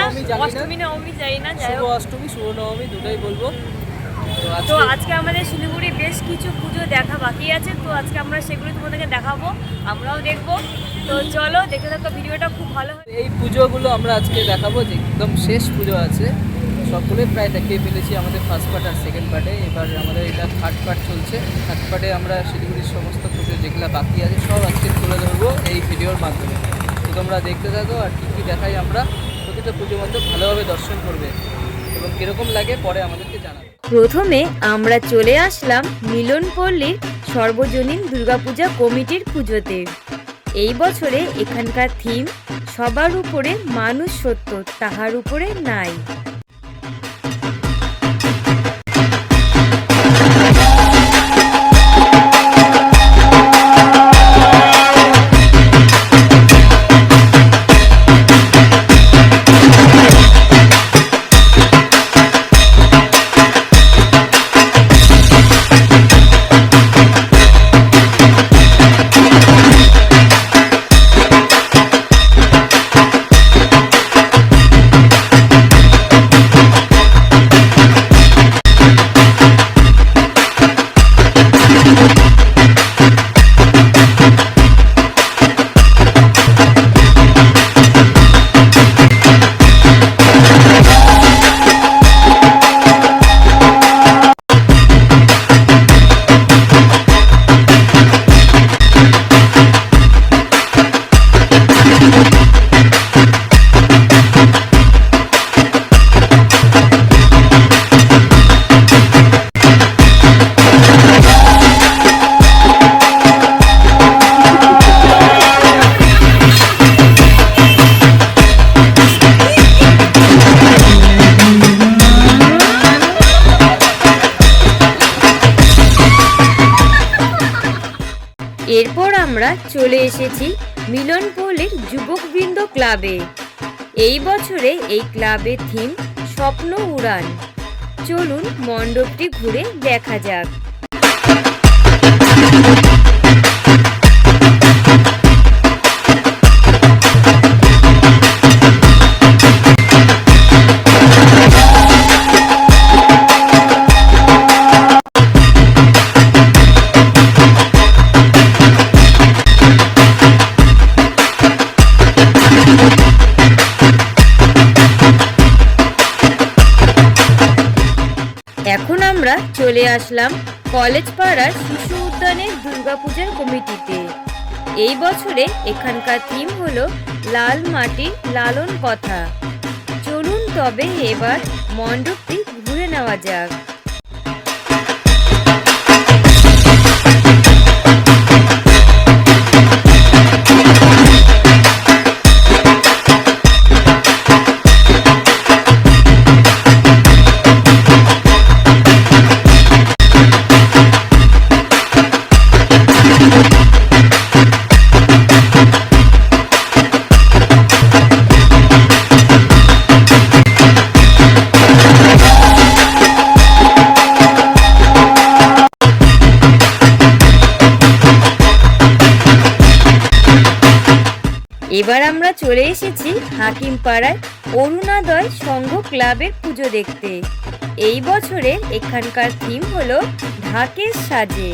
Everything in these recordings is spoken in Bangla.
না। অষ্টমী নবমী না যাই শুভ হোক। অষ্টমী শুভ নবমী দুটোই বলব। তো আজকে আমাদের শিলিগুড়ি বেশ কিছু পুজো দেখা বাকি আছে তো আজকে আমরা সেগুলো তোমাদেরকে দেখাবো আমরাও দেখব। তো চলো দেখে থাকো ভিডিওটা খুব ভালো এই পুজোগুলো আমরা আজকে দেখাবো যে একদম শেষ পুজো আছে। সবগুলোই প্রায় দেখিয়ে ফেলেছি আমাদের ফার্স্ট পার্ট আর সেকেন্ড পার্টে এবার আমাদের এটা থার্ড পার্ট চলছে। থার্ড পার্টে আমরা শিলিগুড়ির সমস্ত পুজো যেগুলো বাকি আছে সব আজকে তুলে ধরবো এই ভিডিওর মাধ্যমে। তো তোমরা দেখতে থাকো আর কী কী দেখাই আমরা। পুজো মণ্ডপ ভালোভাবে দর্শন করবে এবং লাগে পরে আমাদেরকে জানাবে। প্রথমে আমরা চলে আসলাম মিলনপল্লীর সর্বজনীন দুর্গাপূজা কমিটির পুজোতে। এই বছরে এখানকার থিম সবার উপরে মানুষ সত্য, তাহার উপরে নাই। এরপর আমরা চলে এসেছি মিলন পোলের যুবকবৃন্দ ক্লাবে। এই বছরে এই ক্লাবের থিম স্বপ্ন উড়ান। চলুন মণ্ডপটি ঘুরে দেখা যাক। চলে আসলাম কলেজ পাড়ার শিশু উদ্যানের দুর্গাপূজার কমিটিতে। এই বছরে এখানকার থিম হল লাল মাটি লালন কথা। চলুন তবে এবার মণ্ডপটি ঘুরে নেওয়া যাক। এবার আমরা চলে এসেছি হাকিম পাড়ায় অরুণাদয় সংঘ ক্লাবের পুজো দেখতে। এই বছরে এখানকার থিম হলো ঢাকের সাজে।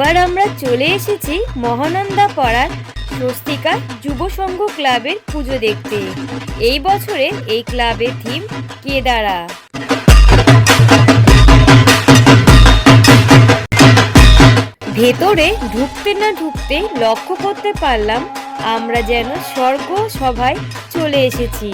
এবার আমরা চলে এসেছি মহানন্দা পাড়ার স্বস্তিকা যুব সংঘ ক্লাবের পুজো দেখতে। এই বছরে এই ক্লাবের থিম কেদারা। ভেতরে ঢুকতে না ঢুকতে লক্ষ্য করতে পারলাম আমরা যেন স্বর্গ সভায় চলে এসেছি।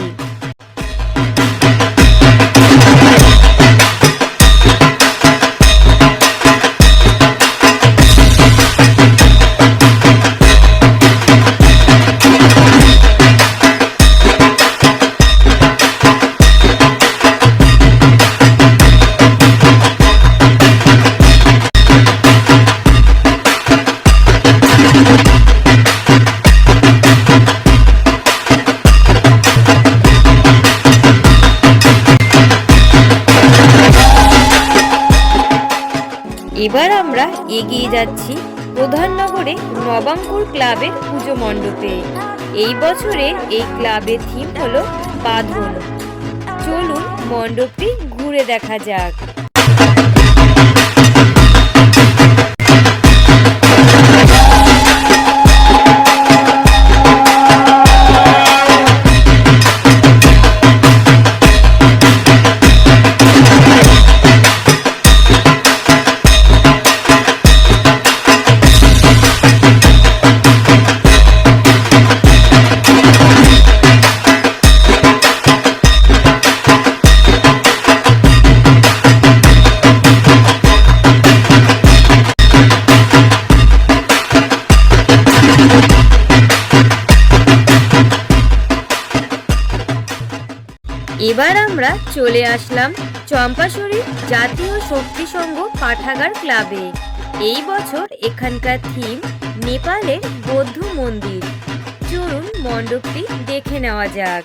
এগিয়ে যাচ্ছি প্রধাননগরে নবাঙ্কুর ক্লাবের পুজো মণ্ডপে। এই বছরে এই ক্লাবের থিম হলো বাঁধন। চলুন মণ্ডপটি ঘুরে দেখা যাক। এবার আমরা চলে আসলাম চম্পাশরী জাতীয় শক্তি সংঘ পাঠাগার ক্লাবে। এই বছর এখানকার থিম, নেপালের বৌদ্ধ মন্দির। চলুন মণ্ডপটি দেখে নেওয়া যাক।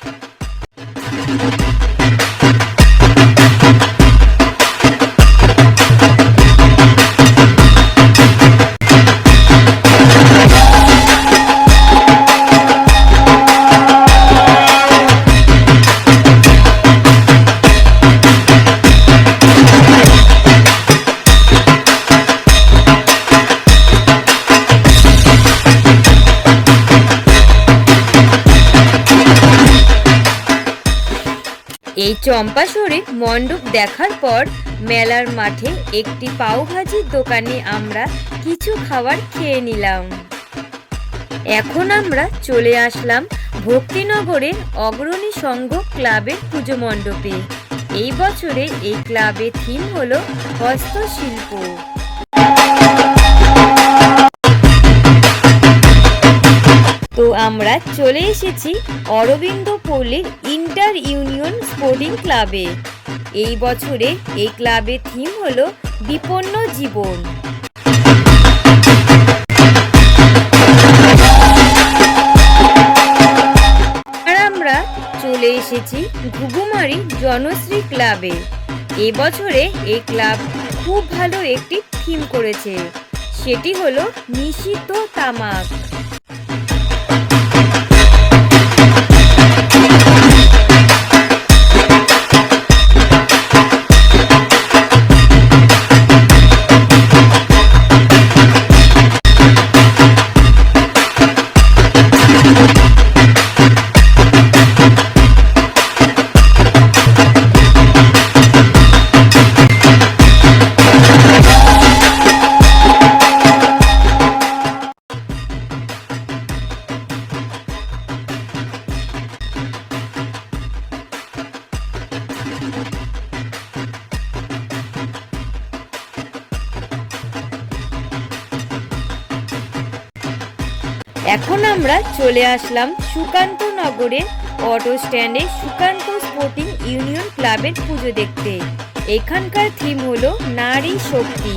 এই চম্পাশরে মণ্ডপ দেখার পর মেলার মাঠে একটি পাওভাজির দোকানে আমরা কিছু খাবার খেয়ে নিলাম। এখন আমরা চলে আসলাম ভক্তিনগরের অগ্রণী সংঘ ক্লাবের পুজো মণ্ডপে। এই বছরে এই ক্লাবের থিম হলো হস্তশিল্প। তো আমরা চলে এসেছি অরবিন্দ পল্লীর ইন্টার ইউনিয়ন স্পোর্টিং ক্লাবে। এই বছরে এই ক্লাবের থিম হলো বিপন্ন জীবন। আর আমরা চলে এসেছি ঘুঘুমারি জনশ্রী ক্লাবে। এবছরে এই ক্লাব খুব ভালো একটি থিম করেছে। সেটি হলো নিষিদ্ধ তামাক। চলে আসলাম সুকান্ত নগরের অটো স্ট্যান্ডে সুকান্ত স্পোর্টিং ইউনিয়ন ক্লাবের পুজো দেখতে। এখানকার থিম হলো নারী শক্তি।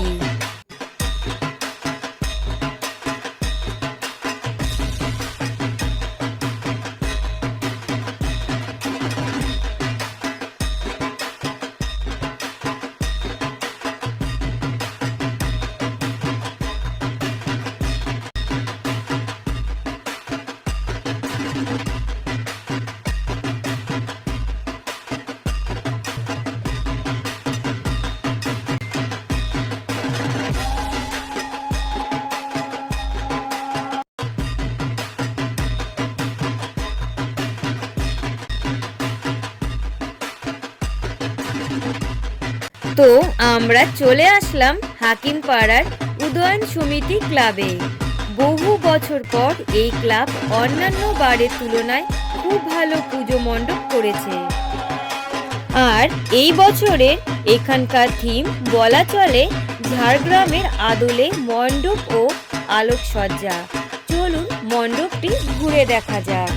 তো আমরা চলে আসলাম হাকিম পাড়ার উদয়ন সমিতি ক্লাবে। বহু বছর পর এই ক্লাব অন্যান্য বারের তুলনায় খুব ভালো পুজো মণ্ডপ করেছে। আর এই বছরের এখানকার থিম বলা চলে ঝাড়গ্রামের আদলে মণ্ডপ ও আলোকসজ্জা। চলুন মণ্ডপটি ঘুরে দেখা যাক।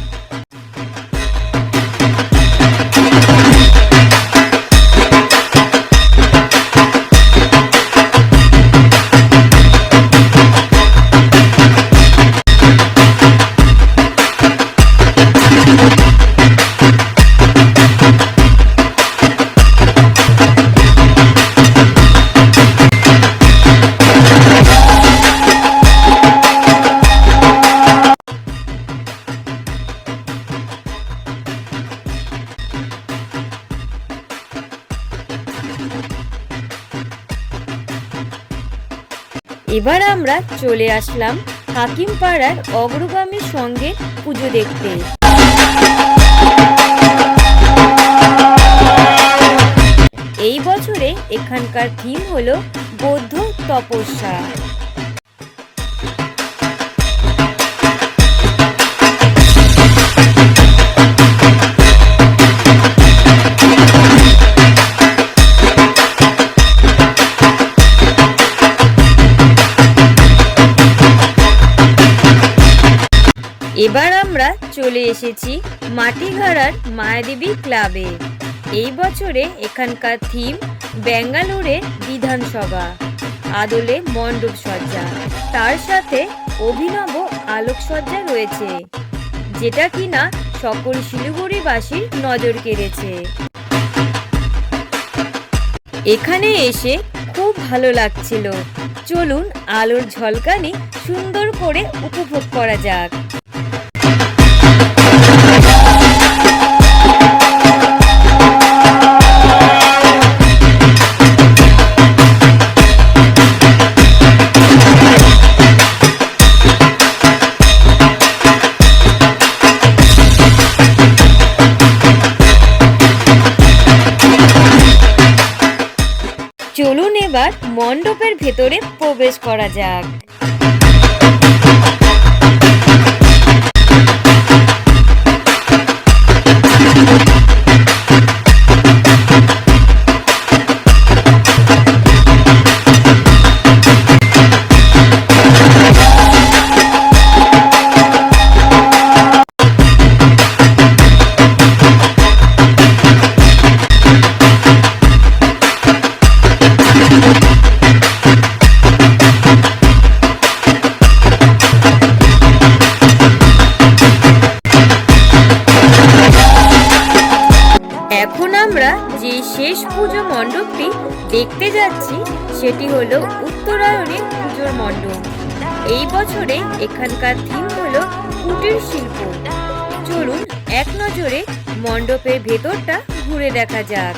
এবার আমরা চলে আসলাম হাকিম পাড়ার অগ্রগামীর সঙ্গে পুজো দেখতে। এই বছরে এখানকার থিম হলো বৌদ্ধ তপস্যা। এবার আমরা চলে এসেছি মাটিঘাড়ার মায়াদেবী ক্লাবে। এই বছরে এখানকার থিম ব্যাঙ্গালোরের বিধানসভা, আদলে মণ্ডপ সজ্জা। তার সাথে অভিনব আলোকসজ্জা রয়েছে, যেটা কিনা সকল শিলিগুড়িবাসীর নজর কেড়েছে। এখানে এসে খুব ভালো লাগছিল। চলুন আলোর ঝলকানি সুন্দর করে উপভোগ করা যাক। চলুন এবার মণ্ডপের ভেতরে প্রবেশ করা যাক। সেটি হল উত্তরায়ণের পুজোর মণ্ডপ। এই বছরে এখানকার থিম হলো কুটির শিল্প। চলুন এক নজরে মণ্ডপের ভেতরটা ঘুরে দেখা যাক।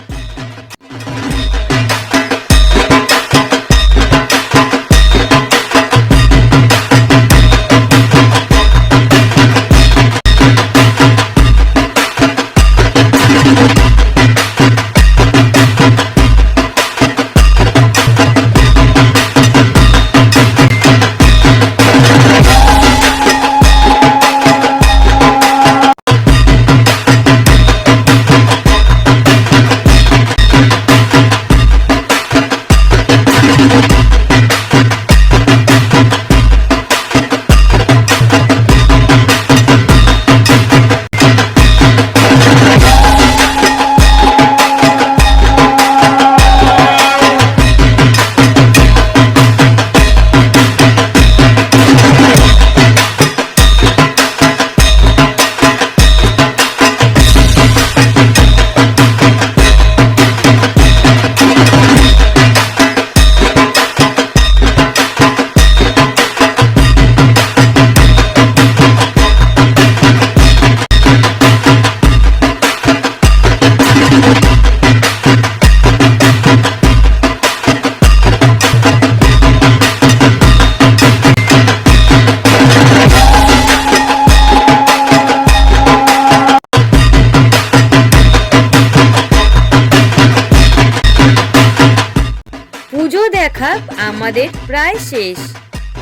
প্রায় শেষ।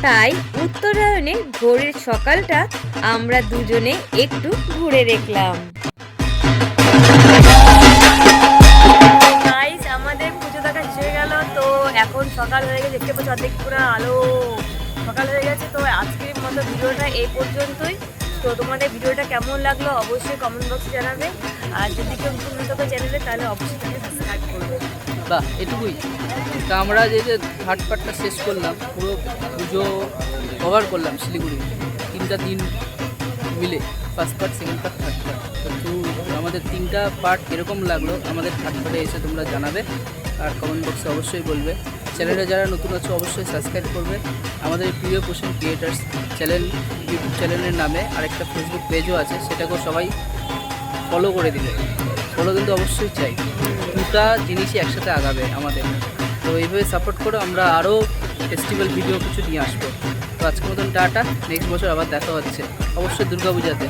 তাই উত্তরায়ণে ভোরের সকালটা আমরা দুজনে একটু ঘুরে দেখলাম। আমাদের পুজো দেখা শেষ গেল, তো এখন সকাল হয়ে গেছে, দেখতে পাচ্ছ অর্ধেক পুরো আলো। সকাল হয়ে গেছে, তো আজকের মতো ভিডিওটা এই পর্যন্তই। তো তোমাদের ভিডিওটা কেমন লাগল অবশ্যই কমেন্ট বক্সে জানাবে। আর যদি কেউ নতুন চ্যানেলে, তাহলে অবশ্যই তাকে সাবস্ক্রাইব করবে। বাহ, এটুকুই। তা আমরা যে যে ঘাটপাটটা শেষ করলাম, পুরো পুজো কভার করলাম শিলিগুড়ি। তিনটা দিন মিলে first part second part third part তো আমাদের তিনটা পার্ট এরকম লাগল, আমাদের থার্ড পার্টে এসে তোমরা জানাবে। আর কমেন্ট বক্সে অবশ্যই বলবে। চ্যানেলে যারা নতুন আছো, অবশ্যই সাবস্ক্রাইব করবে। আমাদের প্রিয় পোষণ ক্রিয়েটার্স চ্যানেল ইউটিউব চ্যানেলের নামে আরেকটা ফেসবুক পেজও আছে, সেটাকেও সবাই ফলো করে দিবে। ফলো কিন্তু অবশ্যই চাই। দুটা জিনিসই একসাথে আগাবে আমাদের। তো এইভাবে সাপোর্ট করো আমরা আরও ফেস্টিভ্যাল ভিডিও কিছু নিয়ে আসব। তো আজকের মতন টাটা নেক্সট বছর আবার দেখা হচ্ছে। অবশ্যই দুর্গাপূজাতে।